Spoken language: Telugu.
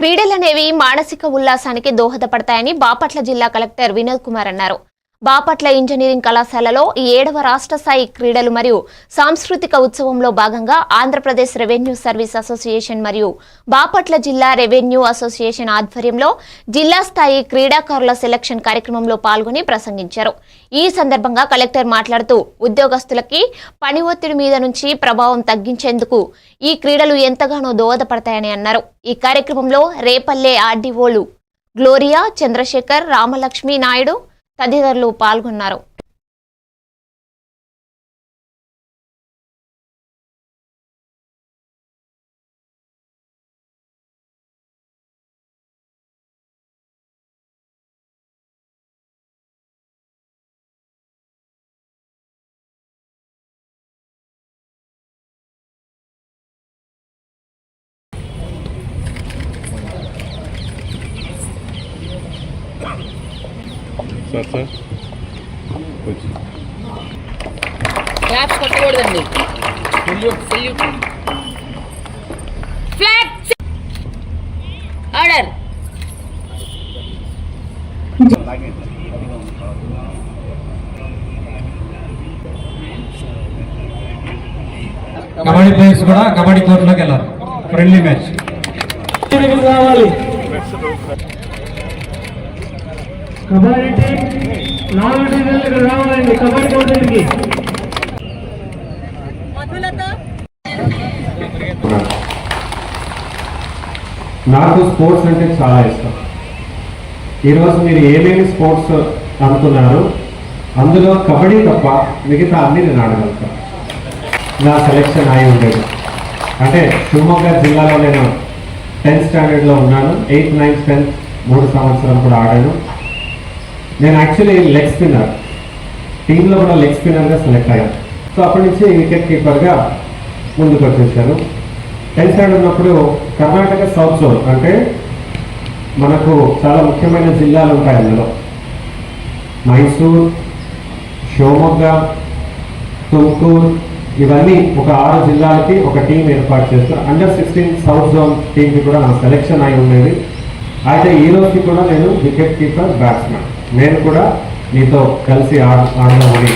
క్రీడలనేవి మానసిక ఉల్లాసానికి దోహదపడతాయని బాపట్ల జిల్లా కలెక్టర్ వినోద్ కుమార్ అన్నారు. బాపట్ల ఇంజనీరింగ్ కళాశాలలో ఈ ఏడవ రాష్ట్ర స్థాయి క్రీడలు మరియు సాంస్కృతిక ఉత్సవంలో భాగంగా ఆంధ్రప్రదేశ్ రెవెన్యూ సర్వీస్ అసోసియేషన్ మరియు బాపట్ల జిల్లా రెవెన్యూ అసోసియేషన్ ఆధ్వర్యంలో జిల్లా స్థాయి క్రీడాకారుల సెలక్షన్ కార్యక్రమంలో పాల్గొని ప్రసంగించారు. ఈ సందర్భంగా కలెక్టర్ మాట్లాడుతూ ఉద్యోగస్తులకి పని ఒత్తిడి మీద నుంచి ప్రభావం తగ్గించేందుకు ఈ క్రీడలు ఎంతగానో దోహదపడతాయని అన్నారు. ఈ కార్యక్రమంలో రేపల్లె ఆర్డీఓలు గ్లోరియా చంద్రశేఖర్ రామలక్ష్మి నాయుడు తదితరులు పాల్గొన్నారు. Sir sir. Claps కొట్టకూడదండి. Salute salute flag order kabaddi players కూడా కబడ్డీ కోర్టులోకి వెళ్ళారు ఫ్రెండ్లీ మ్యాచ్ రావాలి కబడ్డీ టీం నాలుగు టీంలకు రావాలండి. కబడ్డీ కోర్టుకి నాకు స్పోర్ట్స్ అంటే చాలా ఇష్టం. ఈరోజు మీరు ఏమేమి స్పోర్ట్స్ అనుకున్నారు అందులో కబడ్డీ తప్ప మిగతా అన్ని నేను ఆడగలుగుతాను. నా సెలెక్షన్ అయి ఉండేది. అంటే శివమొగ్గ జిల్లాలో నేను టెన్త్ స్టాండర్డ్లో ఉన్నాను. ఎయిత్ నైన్త్ టెన్త్ మూడు సంవత్సరం కూడా ఆడాను. నేను యాక్చువల్లీ లెగ్ స్పిన్నర్ టీంలో కూడా లెగ్ స్పిన్నర్గా సెలెక్ట్ అయ్యాను సో అప్పటి నుంచి వికెట్ కీపర్గా ముందుకు వచ్చేసాను. టెన్త్ స్టాండర్డ్ ఉన్నప్పుడు కర్ణాటక సౌత్ జోన్ అంటే మనకు చాలా ముఖ్యమైన జిల్లాలు ఉంటాయి అందులో. మైసూర్ షివమొగ్గ తుమ్కూరు ఇవన్నీ ఒక ఆరు జిల్లాలకి ఒక టీం ఏర్పాటు చేస్తారు అండర్ సిక్స్టీన్ సౌత్ జోన్ టీంకి కూడా నా సెలెక్షన్ అయి ఉండేది. అయితే ఈ రోజుకి కూడా నేను వికెట్ కీపర్ బ్యాట్స్మెన్ నేను కూడా మీతో కలిసి ఆడ ఆడదామని